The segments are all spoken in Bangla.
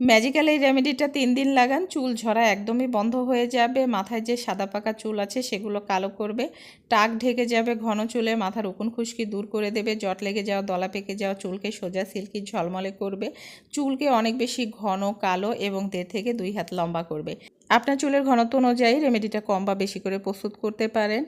ম্যাজিক্যাল এই রেমেডিটা তিন দিন লাগান। চুল ঝরা একদমই বন্ধ হয়ে যাবে। মাথায় যে সাদা পাকা চুল আছে, সেগুলো কালো করবে। টাক ঢেকে যাবে ঘন চুলে। মাথার উকুন খুশকি দূর করে দেবে। জট লেগে যাওয়া, দলা পেকে যাওয়া চুলকে সোজা সিল্কি ঝলমলে করবে। চুলকে অনেক বেশি ঘন, কালো এবং দেড় থেকে দুই হাত লম্বা করবে। আপনার চুলের ঘনত্ব অনুযায়ী রেমেডিটা কম বা বেশি করে প্রস্তুত করতে পারেন।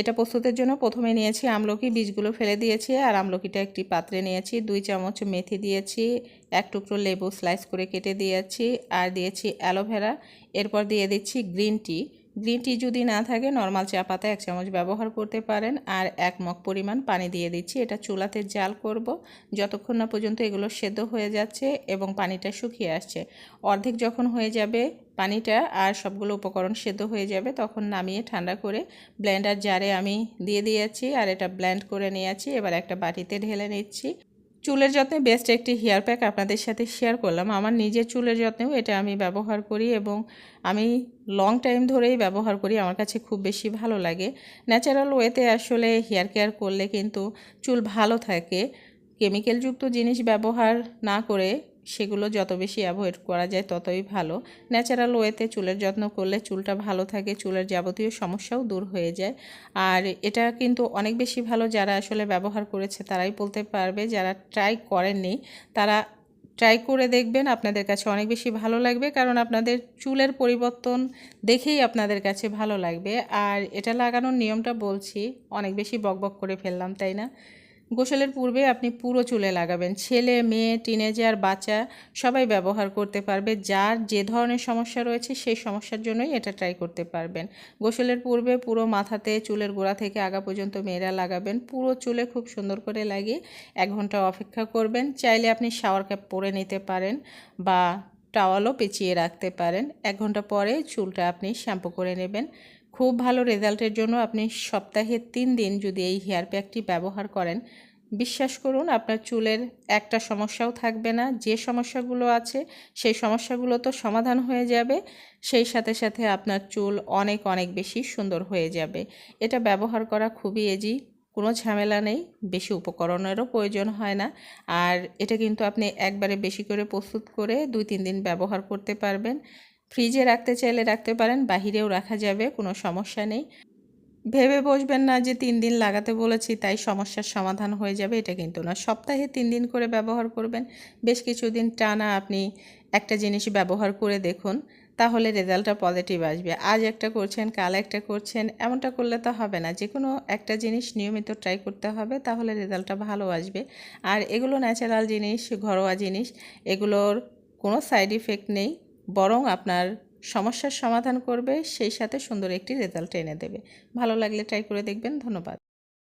এটা প্রস্তুতের জন্য প্রথমে নিয়েছি আমলকি, বীজগুলো ফেলে দিয়েছি আর আমলকিটা একটি পাত্রে নিয়েছি। দুই চামচ মেথি দিয়েছি, এক টুকরো লেবু স্লাইস করে কেটে দিয়েছি আর দিয়েছি অ্যালোভেরা এরপর দিয়ে দিচ্ছি গ্রিন টি গ্রিন টি যদি না থাকে, নর্মাল চা পাতা এক চামচ ব্যবহার করতে পারেন। আর এক মগ পরিমাণ পানি দিয়ে দিচ্ছি। এটা চুলাতে জাল করব। যতক্ষণ না পর্যন্ত এগুলো সেদ্ধ হয়ে যাচ্ছে এবং পানিটা শুকিয়ে আসছে। অর্ধেক যখন হয়ে যাবে পানিটা আর সবগুলো উপকরণ সেদ্ধ হয়ে যাবে, তখন নামিয়ে ঠান্ডা করে ব্লেন্ডার জারে আমি দিয়ে দিয়েছি। আর এটা ব্লেন্ড করে নিয়েছি। এবার একটা বাটিতে ঢেলে নিচ্ছি। চুলের যত্নে বেস্ট একটি হেয়ার প্যাক আপনাদের সাথে শেয়ার করলাম। আমার নিজের চুলের যত্নেও এটা আমি ব্যবহার করি এবং আমি লং টাইম ধরেই ব্যবহার করি, আমার কাছে খুব বেশি ভালো লাগে। ন্যাচারাল ওয়েতে আসলে হেয়ার কেয়ার করলে কিন্তু চুল ভালো থাকে। কেমিক্যালযুক্ত জিনিস ব্যবহার না করে সেগুলো যত বেশি অ্যাভয়েড করা যায় ততই ভালো। ন্যাচারাল ওয়েতে চুলের যত্ন করলে চুলটা ভালো থাকে, চুলের যাবতীয় সমস্যাও দূর হয়ে যায়। আর এটা কিন্তু অনেক বেশি ভালো যারা আসলে ব্যবহার করেছে, তারাই বলতে পারবে। যারা ট্রাই করেননি, তারা ট্রাই করে দেখবেন আপনাদের কাছে অনেক বেশি ভালো লাগবে, কারণ আপনাদের চুলের পরিবর্তন দেখেই আপনাদের কাছে ভালো লাগবে। আর এটা লাগানোর নিয়মটা বলছি, অনেক বেশি বকবক করে ফেললাম, তাই না? গোসলের পূর্বে আপনি পুরো চুলে লাগাবেন। ছেলে, মেয়ে, টিনেজার, বাচ্চা সবাই ব্যবহার করতে পারবে। যার যে ধরনের সমস্যা রয়েছে সেই সমস্যার জন্যই এটা ট্রাই করতে পারবেন। গোসলের পূর্বে পুরো মাথাতে চুলের গোড়া থেকে আগা পর্যন্ত মেয়েরা লাগাবেন। পুরো চুলে খুব সুন্দর করে লাগিয়ে এক ঘণ্টা অপেক্ষা করবেন। চাইলে আপনি শাওয়ার ক্যাপ পরে নিতে পারেন বা টাওয়ালও পেঁচিয়ে রাখতে পারেন। এক ঘণ্টা পরে চুলটা আপনি শ্যাম্পু করে নেবেন। খুব ভালো রেজাল্টের জন্য আপনি সপ্তাহে তিন দিন যদি এই হেয়ার প্যাকটি ব্যবহার করেন, বিশ্বাস করুন আপনার চুলের একটা সমস্যাও থাকবে না। যে সমস্যাগুলো আছে, সেই সমস্যাগুলো তো সমাধান হয়ে যাবে। সেই সাথে সাথে আপনার চুল অনেক অনেক বেশি সুন্দর হয়ে যাবে। এটা ব্যবহার করা খুবই এজি কোনো ঝামেলা নেই, বেশি উপকরণেরও প্রয়োজন হয় না। আর এটা কিন্তু আপনি একবারে বেশি করে প্রস্তুত করে দুই, তিন দিন ব্যবহার করতে পারবেন। ফ্রিজে রাখতে চাইলে রাখতে পারেন, বাহিরেও রাখা যাবে, কোনো সমস্যা নেই। ভেবে বসবেন না যে তিন দিন লাগাতে বলেছি, তাই সমস্যার সমাধান হয়ে যাবে, এটা কিন্তু না সপ্তাহে তিন দিন করে ব্যবহার করবেন। বেশ কিছুদিন টানা আপনি একটা জিনিস ব্যবহার করে দেখুন, তাহলে রেজাল্টটা পজিটিভ আসবে। আজ একটা করছেন, কাল একটা করছেন, এমনটা করলে তো হবে না। যে কোনো একটা জিনিস নিয়মিত ট্রাই করতে হবে, তাহলে রেজাল্টটা ভালো আসবে। আর এগুলো ন্যাচারাল জিনিস, ঘরোয়া জিনিস, এগুলোর কোনো সাইড ইফেক্ট নেই। বরং আপনার সমস্যার সমাধান করবে, সেই সাথে সুন্দর একটি রেজাল্ট এনে দেবে। ভালো লাগলে ট্রাই করে দেখবেন। ধন্যবাদ।